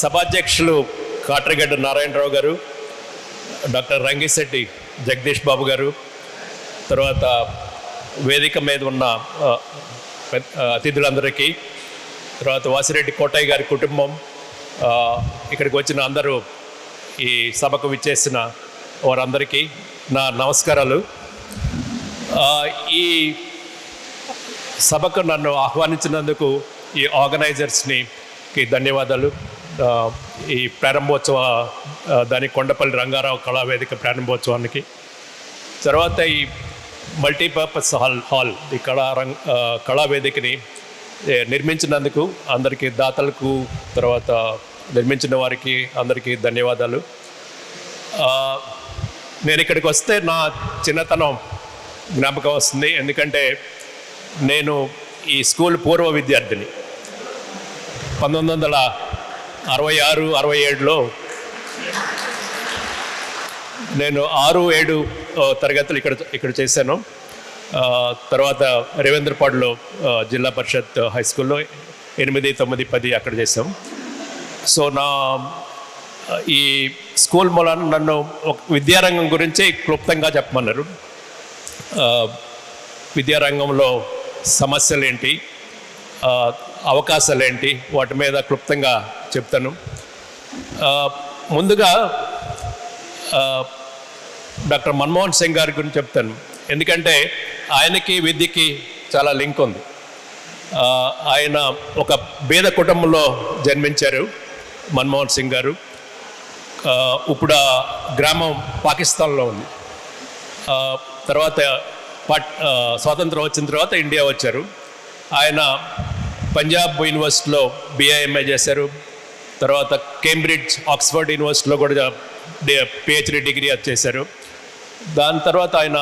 సభాధ్యక్షులు కాట్రగడ్డ నారాయణరావు గారు డాక్టర్ రంగిశెట్టి జగదీష్ బాబు గారు తర్వాత వేదిక మీద ఉన్న అతిథులందరికీ తర్వాత వాసిరెడ్డి కోటయ్య గారి కుటుంబం ఇక్కడికి వచ్చిన అందరూ ఈ సభకు విచ్చేసిన వారందరికీ నా నమస్కారాలు. ఈ సభకు నన్ను ఆహ్వానించినందుకు ఈ ఆర్గనైజర్స్ని కి ధన్యవాదాలు. ఈ ప్రారంభోత్సవ దాని కొండపల్లి రంగారావు కళావేదిక ప్రారంభోత్సవానికి. తర్వాత ఈ మల్టీపర్పస్ హాల్ హాల్ ఈ కళా రంగ కళావేదికని నిర్మించినందుకు అందరికీ దాతలకు తర్వాత నిర్మించిన వారికి అందరికీ ధన్యవాదాలు. నేను ఇక్కడికి వస్తే నా చిన్నతనం జ్ఞాపకం వస్తుంది. ఎందుకంటే నేను ఈ స్కూల్ పూర్వ విద్యార్థిని. పంతొమ్మిది వందల అరవై ఆరు అరవై ఏడులో నేను ఆరు ఏడు తరగతులు ఇక్కడ ఇక్కడ చేశాను. తర్వాత రేవేంద్రపాడులో జిల్లా పరిషత్ హై స్కూల్లో ఎనిమిది తొమ్మిది పది అక్కడ చేసాం సో నా ఈ స్కూల్ మూలన నన్ను ఒక విద్యారంగం గురించి క్లుప్తంగా చెప్పమన్నారు. విద్యారంగంలో సమస్యలు ఏంటి అవకాశాలు ఏంటి వాటి మీద క్లుప్తంగా చెప్తాను. ముందుగా డాక్టర్ మన్మోహన్ సింగ్ గారి గురించి చెప్తాను. ఎందుకంటే ఆయనకి విద్యకి చాలా లింక్ ఉంది. ఆయన ఒక బీద కుటుంబంలో జన్మించారు మన్మోహన్ సింగ్ గారు. ఇప్పుడు ఆ గ్రామం పాకిస్తాన్లో ఉంది. తర్వాత పట్ స్వాతంత్రం వచ్చిన తర్వాత ఇండియా వచ్చారు. ఆయన పంజాబ్ యూనివర్సిటీలో బిఐఎంఏ చేశారు. తర్వాత కేంబ్రిడ్జ్ ఆక్స్ఫర్డ్ యూనివర్సిటీలో కూడా పిహెచ్డి డిగ్రీ చేశారు. దాని తర్వాత ఆయన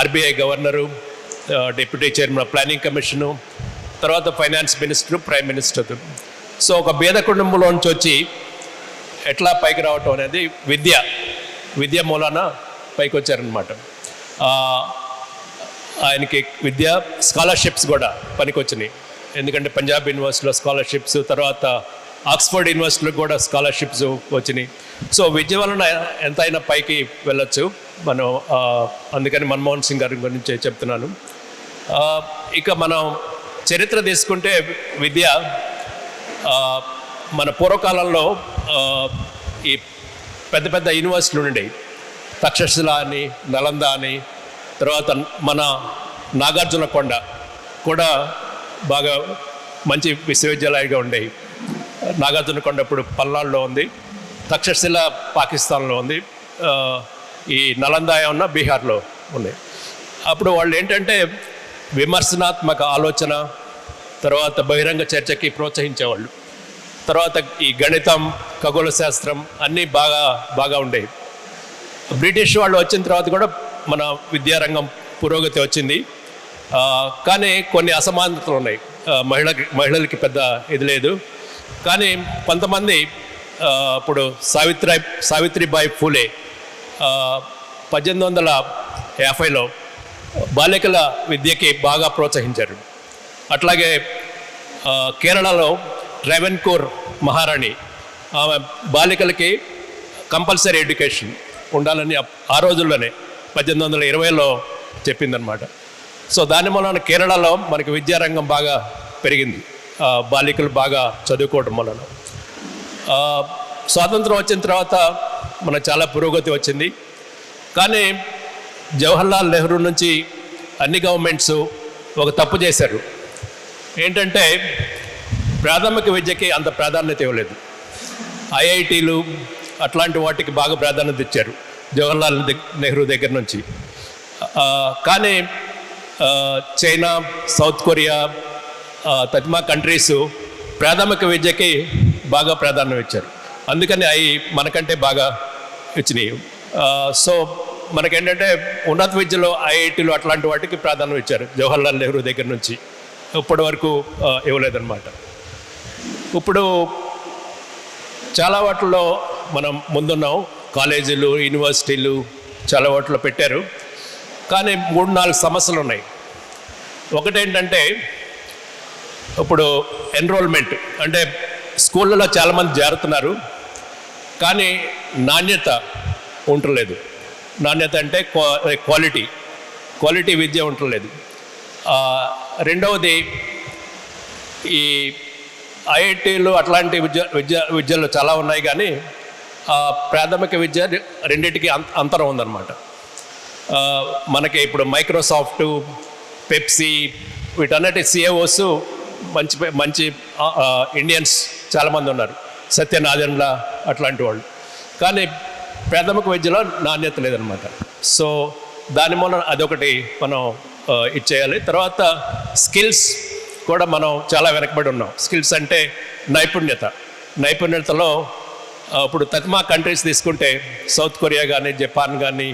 RBI governor deputy chairman planning commission తర్వాత finance minister prime minister. So ఒక బేద కుటుంబంలోంచి వచ్చి ఎట్లా పైకి రావటం అనేది విద్య విద్య మూలాన పైకి వచ్చారనమాట ఆయనకి విద్య స్కాలర్షిప్స్ కూడా పనికొచ్చినాయి. ఎందుకంటే పంజాబ్ యూనివర్సిటీలో స్కాలర్షిప్స్ తర్వాత ఆక్స్ఫర్డ్ యూనివర్సిటీలో కూడా స్కాలర్షిప్స్ వచ్చినాయి. సో విద్య వలన ఎంతైనా పైకి వెళ్ళొచ్చు. మనం అందుకని మన్మోహన్ సింగ్ గారి గురించి చెప్తున్నాను. ఇక మనం చరిత్ర తీసుకుంటే విద్య మన పూర్వకాలంలో ఈ పెద్ద పెద్ద యూనివర్సిటీలు ఉండేవి. తక్షశిల అని నలంద అని తర్వాత మన నాగార్జున కొండ కూడా బాగా మంచి విశ్వవిద్యాలయాలుగా ఉండేవి. నాగార్జునకొండ ఇప్పుడు పల్నాడులో ఉంది. తక్షశిల పాకిస్తాన్లో ఉంది. ఈ నలంద ఉన్న బీహార్లో ఉన్నాయి అప్పుడు వాళ్ళు ఏంటంటే విమర్శనాత్మక ఆలోచన తర్వాత బహిరంగ చర్చకి ప్రోత్సహించేవాళ్ళు. తర్వాత ఈ గణితం ఖగోళ శాస్త్రం అన్నీ బాగా బాగా ఉండేవి. బ్రిటిష్ వాళ్ళు వచ్చిన తర్వాత కూడా మన విద్యారంగం పురోగతి వచ్చింది. కానీ కొన్ని అసమానతలు ఉన్నాయి. మహిళకి మహిళలకి పెద్ద ఇది లేదు. కానీ కొంతమంది ఇప్పుడు సావిత్రి సావిత్రిబాయి ఫూలే పద్దెనిమిది వందల యాభైలో బాలికల విద్యకి బాగా ప్రోత్సహించారు. అట్లాగే కేరళలో ట్రావెన్కోర్ మహారాణి ఆమె బాలికలకి కంపల్సరీ ఎడ్యుకేషన్ ఉండాలని ఆ రోజుల్లోనే పద్దెనిమిది వందల ఇరవైలో చెప్పిందనమాట సో దాని వలన కేరళలో మనకి విద్యారంగం బాగా పెరిగింది. బాలికలు బాగా చదువుకోవడం వలన. స్వాతంత్రం వచ్చిన తర్వాత మన చాలా పురోగతి వచ్చింది. కానీ జవహర్లాల్ నెహ్రూ నుంచి అన్ని గవర్నమెంట్స్ ఒక తప్పు చేశారు. ఏంటంటే ప్రాథమిక విద్యకి అంత ప్రాధాన్యత ఇవ్వలేదు. ఐఐటీలు అట్లాంటి వాటికి బాగా ప్రాధాన్యత ఇచ్చారు జవహర్లాల్ నెహ్రూ దగ్గర నుంచి. కానీ చైనా సౌత్ కొరియా తజ్మా కంట్రీస్ ప్రాథమిక విద్యకి బాగా ప్రాధాన్యం ఇచ్చారు. అందుకని అవి మనకంటే బాగా ఇచ్చినాయి. సో మనకేంటంటే ఉన్నత విద్యలో ఐఐటీలు అట్లాంటి వాటికి ప్రాధాన్యం ఇచ్చారు. జవహర్లాల్ నెహ్రూ దగ్గర నుంచి ఇప్పటి వరకు ఇవ్వలేదన్నమాట. ఇప్పుడు చాలా వాటిల్లో మనం ముందున్నాం. కాలేజీలు యూనివర్సిటీలు చాలా వాటిలో పెట్టారు. కానీ మూడు నాలుగు సమస్యలు ఉన్నాయి. ఒకటేంటంటే ఇప్పుడు ఎన్రోల్మెంట్ అంటే స్కూళ్ళలో చాలామంది జారుతున్నారు కానీ నాణ్యత ఉండలేదు. నాణ్యత అంటే క్వాలిటీ క్వాలిటీ విద్య ఉండలేదు. రెండవది ఈ ఐఐటీలు అట్లాంటి విద్య విద్య విద్యలు చాలా ఉన్నాయి కానీ ఆ, ప్రాథమిక విద్య రెండింటికి అంత అంతరం ఉందన్నమాట. మనకి ఇప్పుడు మైక్రోసాఫ్ట్ పెప్సీ వీటన్నిటి సిఏఓస్ మంచి మంచి ఇండియన్స్ చాలామంది ఉన్నారు. సత్యనాథన్ల అట్లాంటి వాళ్ళు. కానీ ప్రాథమిక విద్యలో నాణ్యత లేదనమాట సో దాని మూలన అదొకటి మనం ఇది ఇచ్చేయాలి తర్వాత స్కిల్స్ కూడా మనం చాలా వెనకబడి ఉన్నాం. స్కిల్స్ అంటే నైపుణ్యత. నైపుణ్యతలో ఇప్పుడు తత్మా కంట్రీస్ తీసుకుంటే సౌత్ కొరియా కానీ జపాన్ కానీ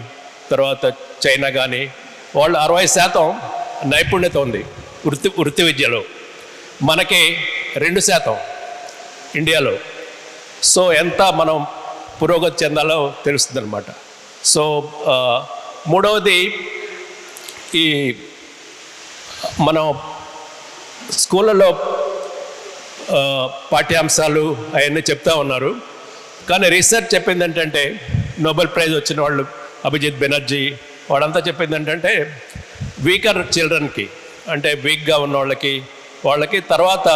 తర్వాత చైనా కానీ వాళ్ళు అరవై శాతం నైపుణ్యత ఉంది వృత్తి వృత్తి విద్యలో. మనకి రెండు శాతం ఇండియాలో. సో ఎంత మనం పురోగతి చెందాలో తెలుస్తుందన్నమాట. సో మూడవది ఈ మనం స్కూళ్ళలో పాఠ్యాంశాలు అవన్నీ చెప్తా ఉన్నారు. కానీ రీసెర్చ్ చెప్పింది ఏంటంటే నోబెల్ ప్రైజ్ వచ్చిన వాళ్ళు అభిజిత్ బెనర్జీ వాళ్ళంతా చెప్పింది ఏంటంటే వీకర్ చిల్డ్రన్కి అంటే వీక్గా ఉన్న వాళ్ళకి వాళ్ళకి తర్వాత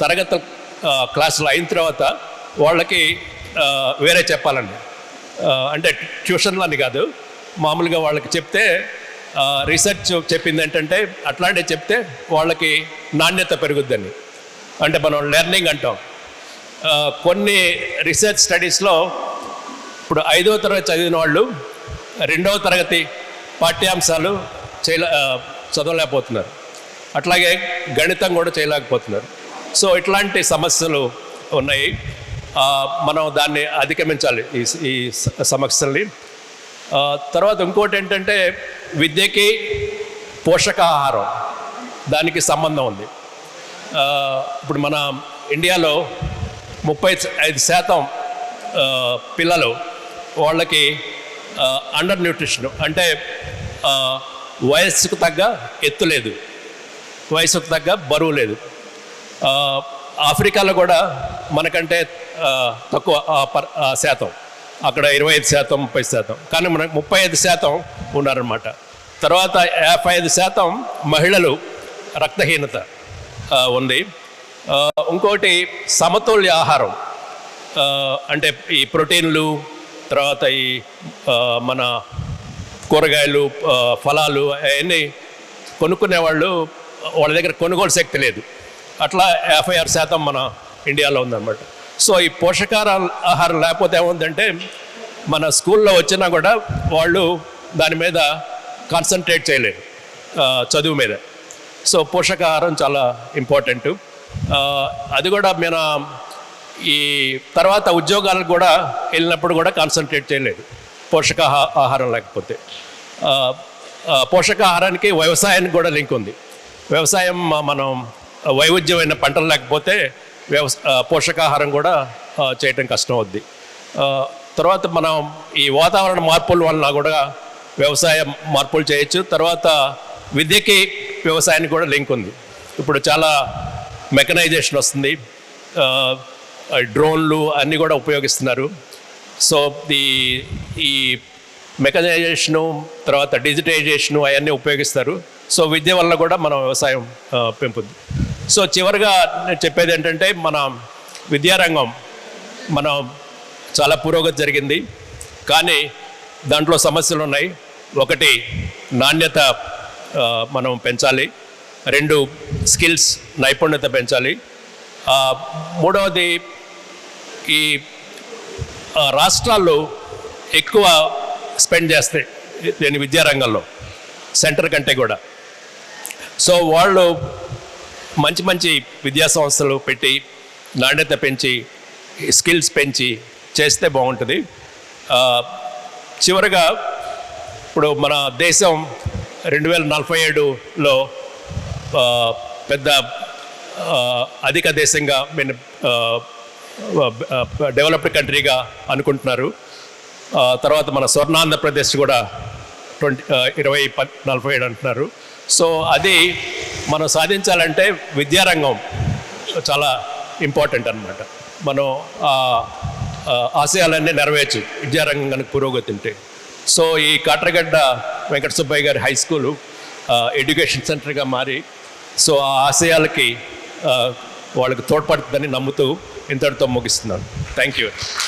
తరగతి క్లాసులు అయిన తర్వాత వాళ్ళకి వేరే చెప్పాలండి. అంటే ట్యూషన్లు అని కాదు మామూలుగా వాళ్ళకి చెప్తే రీసెర్చ్ చెప్పింది ఏంటంటే అట్లాంటివి చెప్తే వాళ్ళకి నాణ్యత పెరుగుద్దని. అంటే మనం లెర్నింగ్ అంటాం. కొన్ని రీసెర్చ్ స్టడీస్లో ఇప్పుడు ఐదవ తరగతి చదివిన వాళ్ళు రెండవ తరగతి పాఠ్యాంశాలు చేయలే చదవలేకపోతున్నారు. అట్లాగే గణితం కూడా చేయలేకపోతున్నారు. సో ఇట్లాంటి సమస్యలు ఉన్నాయి. మనం దాన్ని అధిగమించాలి ఈ ఈ సమస్యల్ని. తర్వాత ఇంకోటి ఏంటంటే విద్యకి పోషకాహారం దానికి సంబంధం ఉంది. ఇప్పుడు మన ఇండియాలో ముప్పై ఐదు శాతం పిల్లలు వాళ్ళకి అండర్ న్యూట్రిషన్ అంటే వయస్సుకు తగ్గ ఎత్తు లేదు. వయసుకు తగ్గ బరువు లేదు. ఆఫ్రికాలో కూడా మనకంటే తక్కువ పర్- శాతం. అక్కడ ఇరవై ఐదు శాతం ముప్పై శాతం. కానీ మనకు ముప్పై ఐదు శాతం ఉన్నారనమాట తర్వాత యాభై ఐదు శాతం మహిళలు రక్తహీనత ఉంది. ఇంకోటి సమతుల్య ఆహారం. అంటే ఈ ప్రోటీన్లు తర్వాత ఈ మన కూరగాయలు ఫలాలు అవన్నీ కొనుక్కునే వాళ్ళు వాళ్ళ దగ్గర కొనుగోలు శక్తి లేదు. అట్లా యాభై ఆరు శాతం మన ఇండియాలో ఉందన్నమాట. సో ఈ పోషకాహార ఆహారం లేకపోతే ఏముందంటే మన స్కూల్లో వచ్చినా కూడా వాళ్ళు దాని మీద కాన్సన్ట్రేట్ చేయలేరు చదువు మీద. సో పోషకాహారం చాలా ఇంపార్టెంట్. అది కూడా మన ఈ తర్వాత ఉద్యోగాలకు కూడా వెళ్ళినప్పుడు కూడా కాన్సన్ట్రేట్ చేయలేదు. పోషకాహ ఆహారం లేకపోతే. పోషకాహారానికి వ్యవసాయానికి కూడా లింక్ ఉంది. వ్యవసాయం మనం వైవిధ్యమైన పంటలు లేకపోతే వ్యవస పోషకాహారం కూడా చేయటం కష్టం అవుద్ది. తర్వాత మనం ఈ వాతావరణ మార్పుల వలన కూడా వ్యవసాయ మార్పులు చేయొచ్చు. తర్వాత విద్యకి వ్యవసాయానికి కూడా లింక్ ఉంది. ఇప్పుడు చాలా మెకనైజేషన్ వస్తుంది. డ్రోన్లు అన్నీ కూడా ఉపయోగిస్తున్నారు. సో ఈ ఈ మెకనైజేషను తర్వాత డిజిటైజేషను అవన్నీ ఉపయోగిస్తారు. సో విద్య వల్ల కూడా మనం వ్యవసాయం పెంపుద్ది. సో చివరిగా నేను చెప్పేది ఏంటంటే మన విద్యారంగం మనం చాలా పురోగతి జరిగింది. కానీ దాంట్లో సమస్యలు ఉన్నాయి. ఒకటి నాణ్యత మనం పెంచాలి. రెండు స్కిల్స్ నైపుణ్యత పెంచాలి. మూడవది ఈ రాష్ట్రాల్లో ఎక్కువ స్పెండ్ చేస్తాయి నేను విద్యారంగంలో సెంటర్ కంటే కూడా. సో వాళ్ళు మంచి మంచి విద్యా సంస్థలు పెట్టి నాణ్యత పెంచి స్కిల్స్ పెంచి చేస్తే బాగుంటుంది. చివరగా ఇప్పుడు మన దేశం రెండు వేల నలభై ఏడులో పెద్ద అధిక దేశంగా మేము డెవలప్డ్ కంట్రీగా అనుకుంటున్నారు. తర్వాత మన స్వర్ణాంధ్రప్రదేశ్ కూడా ట్వంటీ ఇరవై నలభై ఏడు అంటున్నారు. సో అది మనం సాధించాలంటే విద్యారంగం చాలా ఇంపార్టెంట్ అన్నమాట. మనం ఆశయాలన్నీ నెరవేర్చు విద్యారంగం కనుక పురోగతి ఉంటే. సో ఈ కాట్రగడ్డ వెంకట సుబ్బయ్య గారి హై స్కూలు ఎడ్యుకేషన్ సెంటర్గా మారి సో ఆ ఆశయాలకి వాళ్ళకి తోడ్పడుతుందని నమ్ముతూ ఇంతటితో ముగిస్తున్నాను. Thank you